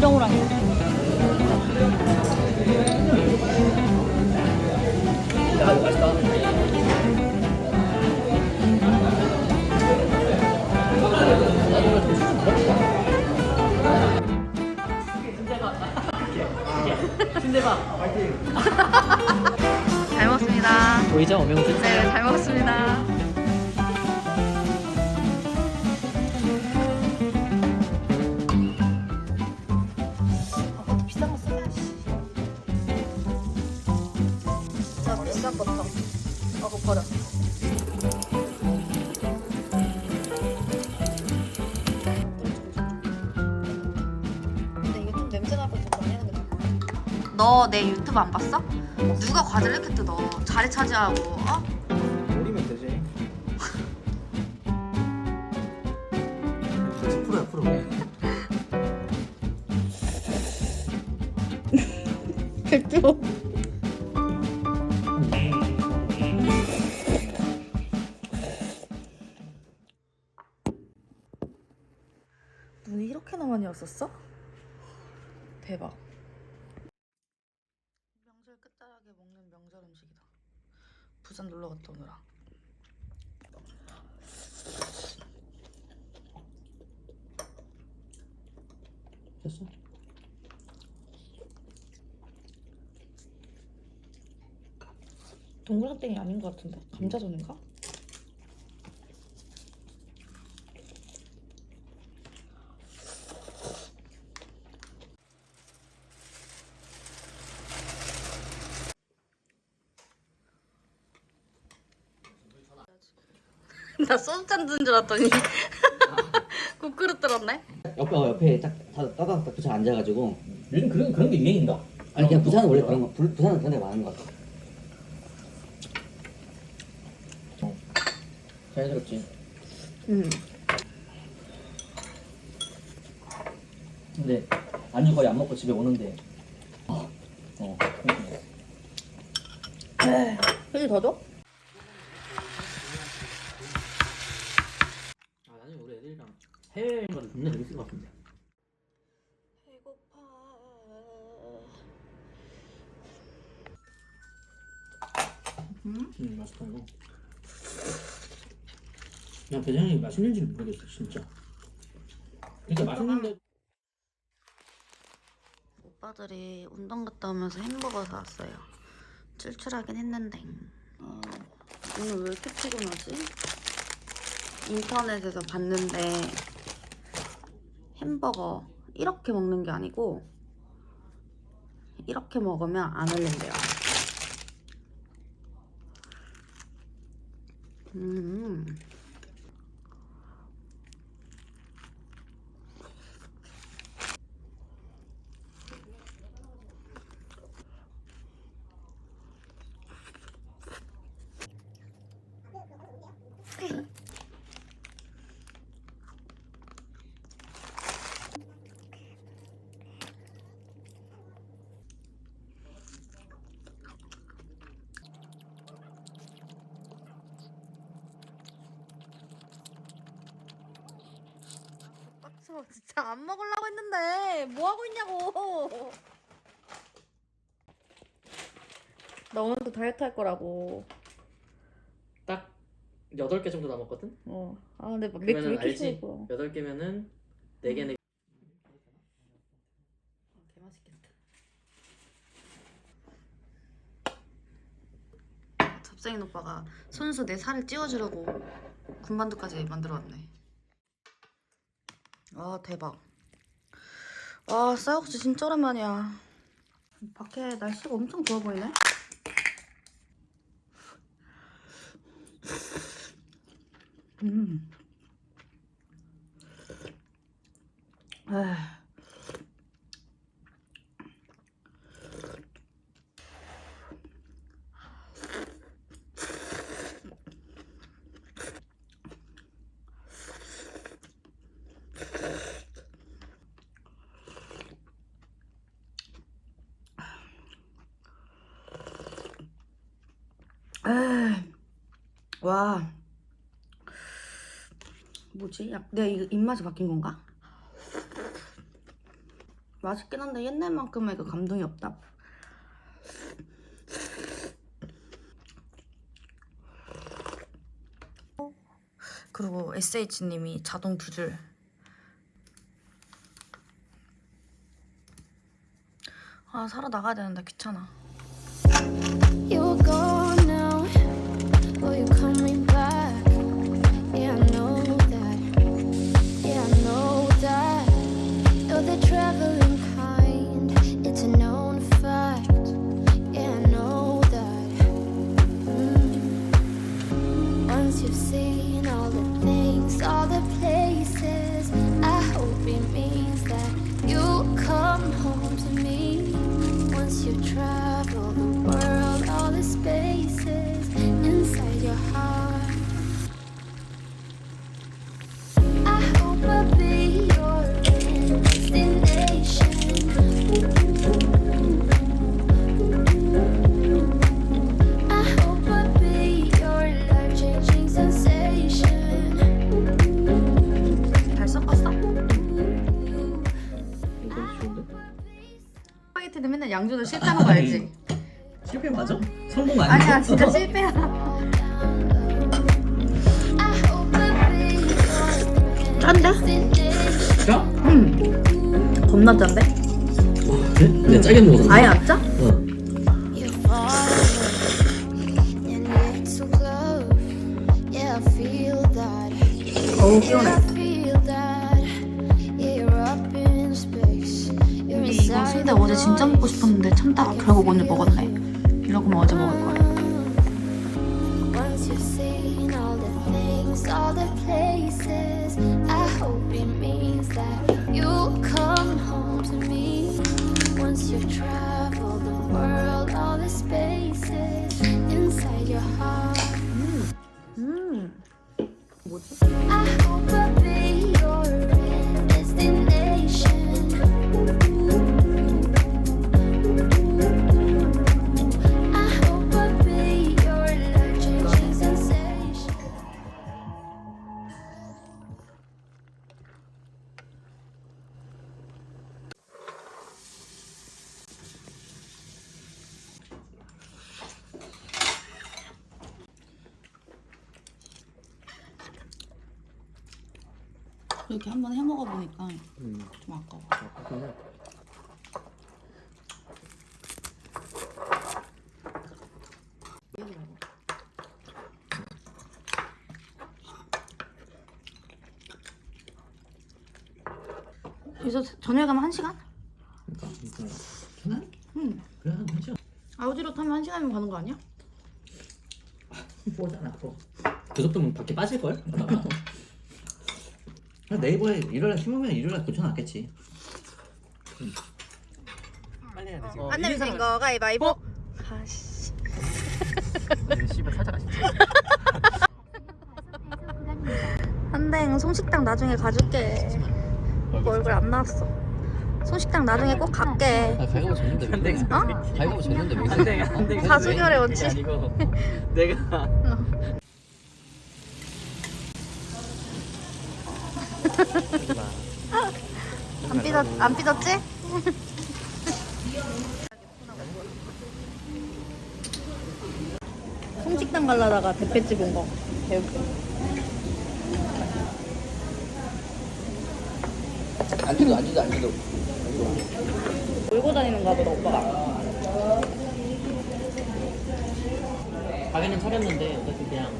좀 먹자. 순대밥. 잘 먹습니다. 보이죠? 오명주. 네, 잘 먹었습니다. 너 내 유튜브 안 봤어? 누가 과자를 이렇게 뜯어? 자리 차지하고, 어? 올리면 되지. 10%야 프로. 눈이 이렇게나 많이 왔었어? 대박. 명절 끝자락에 먹는 명절 음식이다. 부산 놀러 갔다 오느라. 됐어. 동그랑땡이 아닌 것 같은데? 감자전인가? 나 소주잔 든 줄 알았더니 국그릇 들었네? 옆에 어, 옆에 딱 다- 따닥딱 붙여 앉아가지고 요즘 그런 그런 게 유행인가? 아니 그냥 부산은 원래 그런 거 불- 부산은 그런 데가 많은 것 같아 자연스럽지. 응. 근데 안주 거의 안 먹고 집에 오는데. 어. 어. 휴지 더 줘? 아 나중에 우리 애들이랑 해외 가도 존나 재밌을 것 같은데. 배고파. 음 맛있다 이거. 난 대장이 맛있는지 는 모르겠어 진짜. 그러니까 맛있는데. 오빠들이 운동 갔다 오면서 햄버거 사왔어요. 출출하긴 했는데. 어, 오늘 왜 이렇게 피곤하지? 인터넷에서 봤는데 햄버거 이렇게 먹는 게 아니고 이렇게 먹으면 안 흘린대요. 음. 빡쳐 진짜 안 먹으려고 했는데 뭐 하고 있냐고. 나 오늘도 다이어트 할 거라고. 딱 8개 정도 남았거든? 어. 아 근데 맥주 왜 그러면은 이렇게 알지? 싫어? 8개면은 4개는 개 맛있겠다. 갑자기 오빠가 손수 내 살을 찌워주려고 군만두까지 만들어 왔네. 아 대박. 와 쌀국수 진짜 오랜만이야. 밖에 날씨가 엄청 좋아 보이네. 음. 에이, 와. 뭐지? 약, 내 입맛이 바뀐 건가? 맛있긴 한데 옛날만큼의 그 감동이 없다. 그리고 SH님이 자동 두 줄. 아, 사러 나가야 되는데 귀찮아. 어우 시원해 근데 이거 순대 어제 진짜 먹고 싶었는데 참다가 결국 오늘 먹었네 이러고만 어제 먹을 거야 your heart. 음뭐 해 먹어보니까 음. 좀 아까워 그냥 여기서 저녁에 가면 한 시간? 그러니까 그러니까 편안? 응 그래 한 번쯤 아우디로 타면 한 시간이면 가는 거 아니야? 뽀잖아 뽀. 그 정도면 밖에 빠질 걸? 네이버에 일요일에 심으면 일요일에 고쳐놨겠지 빨리 해야 되지. 안 내면 된 거 가위바위보 아씨 씨발 살짝 아쉽지. 한댕 송식당 나중에 가줄게 뭐 얼굴 안 나왔어 송식당 나중에 꼭 갈게 아 가위바위보 졌는데 왜 그래? 어? 가위바위보 졌는데 왜 안돼 그래? 안돼. 사수결의 원칙. 아니고 내가 안 삐졌 안 삐졌지? 송식당 갈라다가 대패집 온 거. 개웃겨. 안주도 안주도 안주도 몰고 다니는가 보다 오빠가. 가게 차리긴 차렸는데 어차피 그냥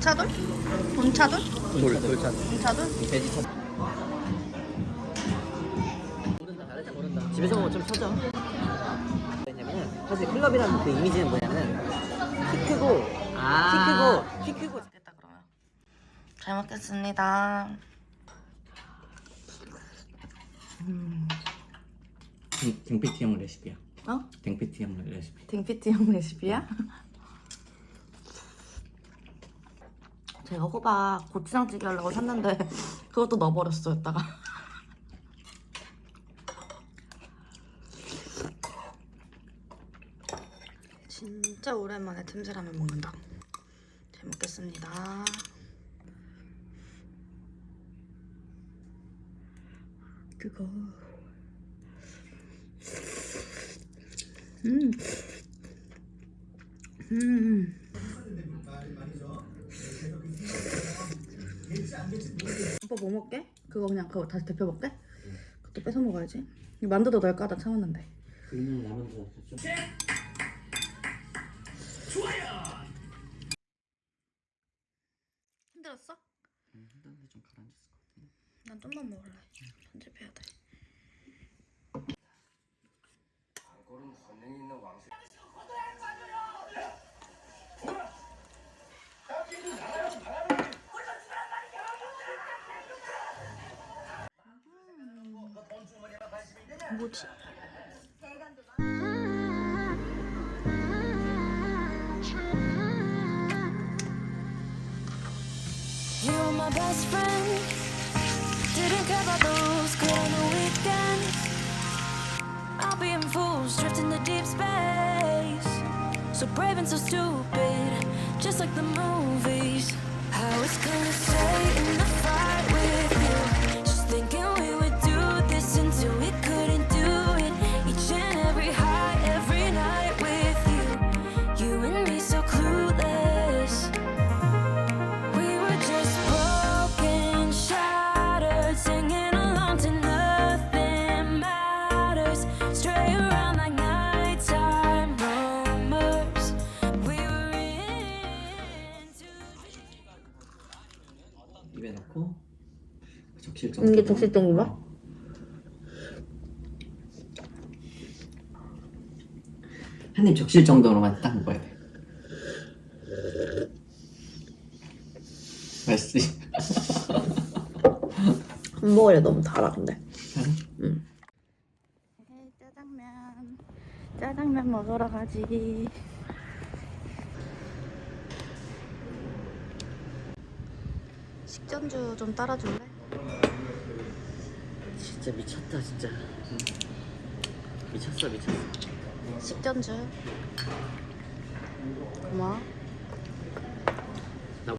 돌 돌차돌? 돈차돌? 돌 돌차 돈차돌? 돼지 차 모른다 다르자 모른다 집에서 먹으면 좀 쳐져 왜냐면은 사실 클럽이라는 그 이미지는 뭐냐면은 키 크고 아. 키 크고 키 크고 맛있겠다 그러면. 잘 먹겠습니다. 댕피티 형 레시피야 어? 댕피티 형 레시피 댕피티용 레시피야? 제가 호박 고추장찌개 하려고 샀는데 그것도 넣어버렸어 여기다가. 진짜 오랜만에 틈새라면 먹는다. 잘 먹겠습니다. 그거. 음. 음. 오빠 뭐 먹게? 그거 그냥 그거 다시 데펴 먹게? 그것도 뺏어 먹어야지. 이 만두도 넣을까? 나 참았는데. 그러면 라면도 좀 힘들었어? 좀 가라앉았을 것 같아 난 좀만 먹을래. 편집해야 돼. the rules, good on the weekends. gut. You my best friend. Didn't care about the rules Good on the weekends. I'll be in fools Drifting to deep space. So brave and so stupid Just like the movies. How it's gonna stay 적실 정도 이게 적실땡인가? 한입 적실 정도로만 딱 먹어야 돼 맛있지? 안 먹으려 너무 달아 근데. 응? 응. 짜장면. 짜장면 먹으러 가지. 식전주 좀 따라줄래? 진짜 미쳤다 진짜 미쳤어 미쳤어 식전주. 고마워. 나-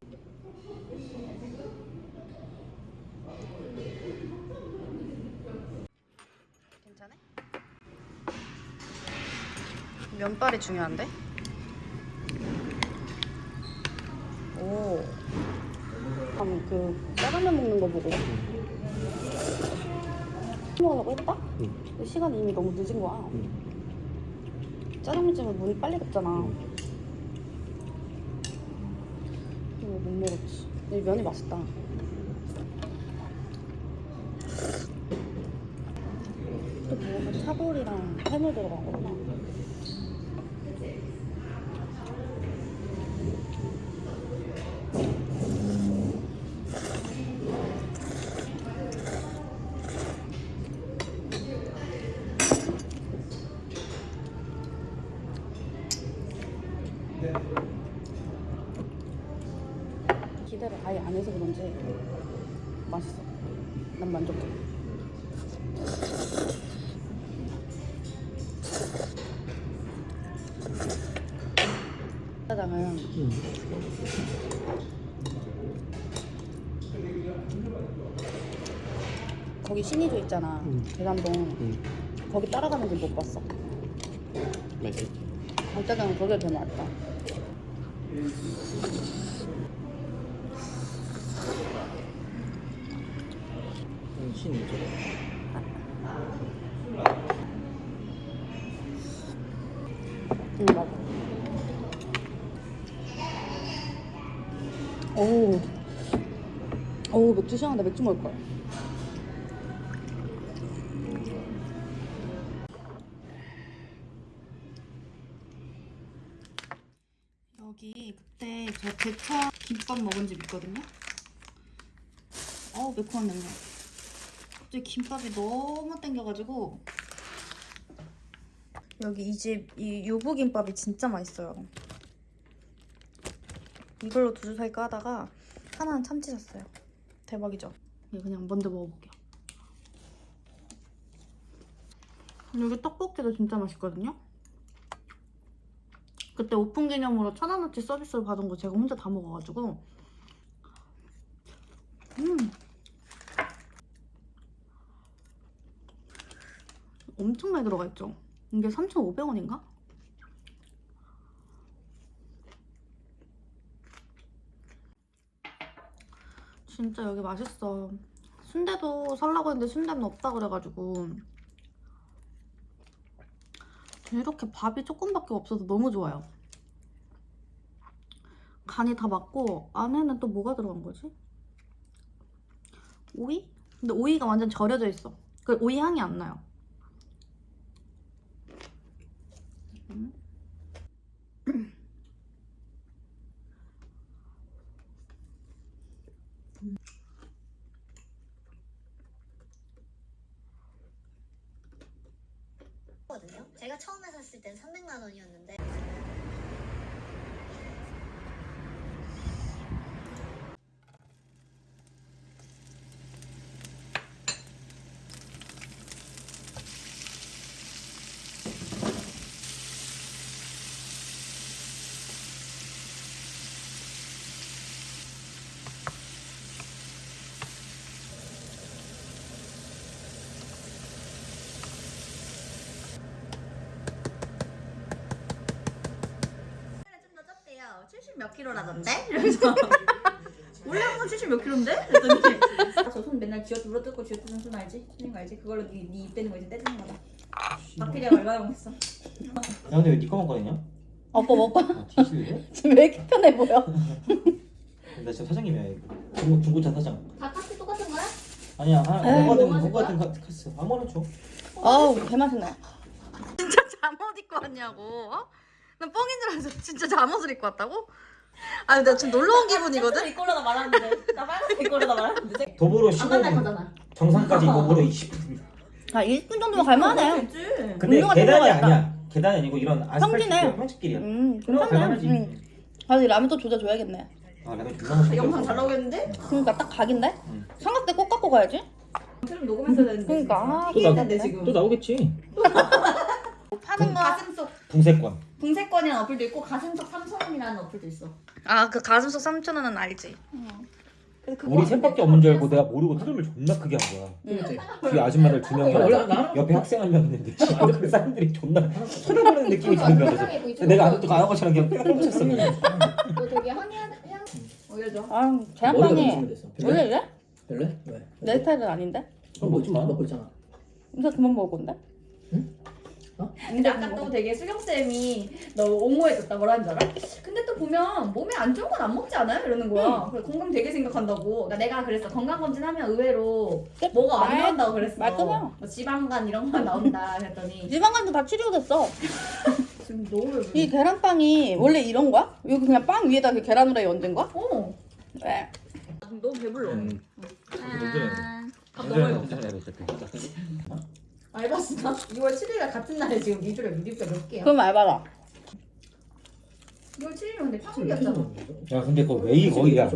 괜찮아? 면발이 중요한데? 오. 그 짜장면 먹는 거 보고 시간이 이미 너무 늦은 거야. 짜장면집은 문이 빨리 닫잖아. 이거 못 먹었지. 이 면이 맛있다. 또 뭐가 차돌이랑 해물 들어간 거구나. 기대를 아예 안 해서 그런지 맛있어. 난 만족해. 짜장은 거기 신의조 있잖아. 대담동. 거기 따라가는 길 못 봤어. 맛있지? 장짜장은 거기가 더 낫다 신이죠 응 맞아. 오. 오 맥주 시원하다. 맥주 먹을 거야. 여기 그때 저 대차 김밥 먹은 집 있거든요. 어우 매콤한 냄새. 갑자기 김밥이 너무 땡겨가지고 여기 이 집 이 유부김밥이 진짜 맛있어요. 이걸로 두 줄 살까 하다가 하나는 참치 샀어요. 대박이죠? 이거 그냥 먼저 먹어볼게요. 여기 떡볶이도 진짜 맛있거든요. 그때 오픈 기념으로 천 원어치 서비스로 받은 거 제가 혼자 다 먹어가지고 음 엄청 많이 들어가 있죠. 이게 3,500원인가? 진짜 여기 맛있어. 순대도 살라고 했는데 순대는 없다 그래가지고 이렇게 밥이 조금밖에 없어서 너무 좋아요. 간이 다 맞고 안에는 또 뭐가 들어간 거지? 오이? 근데 오이가 완전 절여져 있어. 그 오이 향이 안 나요. 음. 거든요. 제가 처음에 샀을 땐 300만 원이었는데 좀 더 쪘대요. 70몇 킬로라던데? 이러면서 원래 한번 70몇 킬로인데? 그랬더니 저 손 맨날 쥐어 눌러뜯고 쥐어 뜯는 손 알지? 쓰는 거 알지? 그걸로 네입 빼는 거 이제 떼주는 거다. 박테리아가 얼마나 먹겠어? 야 근데 왜 니꺼 먹거든요? 오빠 먹고 아 뒤질래? 지금 왜 이렇게 편해 보여? 나 지금 사장님이야 이거 중고, 중고차 사장 다 카스 똑같은 거야? 아니야 하나 에이, 뭐가 뭐가든 카- 카스 아무거나 줘 아우 개맛있네. 진짜 잠옷 입고 왔냐고? 어? 난 뻥인 줄 알았어. 진짜 잠옷을 입고 왔다고? 아니 나 지금 놀러 온 기분이거든? 이 꼴로다 말하는데 나 빨간색 이 꼴로다 말하는데 도보로 안 만날 15분 거잖아. 정상까지 도보로 20분 아 20분 정도면 갈만해. 있지 근데 운동화 계단이 아니야 계단이 아니고 이런 아스팔트 평지네. 평지길이야 음 그럼 괜찮네. 갈만하지 응. 아 근데 라면 또 조져 줘야겠네. 아 라면 존나 맛있게 영상 먹었어. 잘 나오겠는데? 그러니까 딱 각인데? 응. 삼각대 꼭 갖고 가야지. film 녹음했어야 되는데 그러니까 아, 또 나- 했는데 지금 또 나오겠지 파는 거. 가슴 속 붕세권 붕세권이라는 어플도 있고 가슴속 3,000원이라는 어플도 있어 아 그 가슴속 3천 원은 알지. 그래서 그거 우리 셋밖에 없는 줄 알고 내가 모르고 트름을 존나 크게 한 거야 그렇지. 뒤에 아줌마들 두 명이 원래 나 옆에 학생 한 명 있는데 그 사람들이 존나 쳐다보는 느낌이 드는 거야 그래서 근데 내가 아무것도 안 하고 저랑 그냥 뿅뿅 쳤어 너 되게 항의한 향 올려줘 아 됐어. 원래? 이래? 별로? 왜? 내 스타일은 아닌데? 그럼 먹지 마. 먹고 있잖아. 이제 그만 먹을 건데? 응? 근데 아까 또 되게 수경쌤이 너 옹호해줬다 뭐라는 줄 알아? 근데 또 보면 몸에 안 좋은 건 안 먹지 않아요? 이러는 거야 그래, 건강 되게 생각한다고 그러니까 내가 그랬어 건강검진하면 의외로 뭐가 안 말- 나온다고 그랬어 말끔해요. 뭐 지방간 이런 거만 나온다 그랬더니 지방간도 다 치료됐어. 지금 너무 이 계란빵이 원래 이런 거야? 여기 그냥 빵 위에다 그 계란 후라이 얹은 거야? 어 네. 지금 너무 배불러 음. 밥 너무 많이 먹자 알바스가 2월 7일과 같은 날에 지금 미주를 뮤직비디오 몇 개야? 그럼 알바라. 2월 7일은 근데 평일이었잖아 야 근데 그거 웨이 거의 야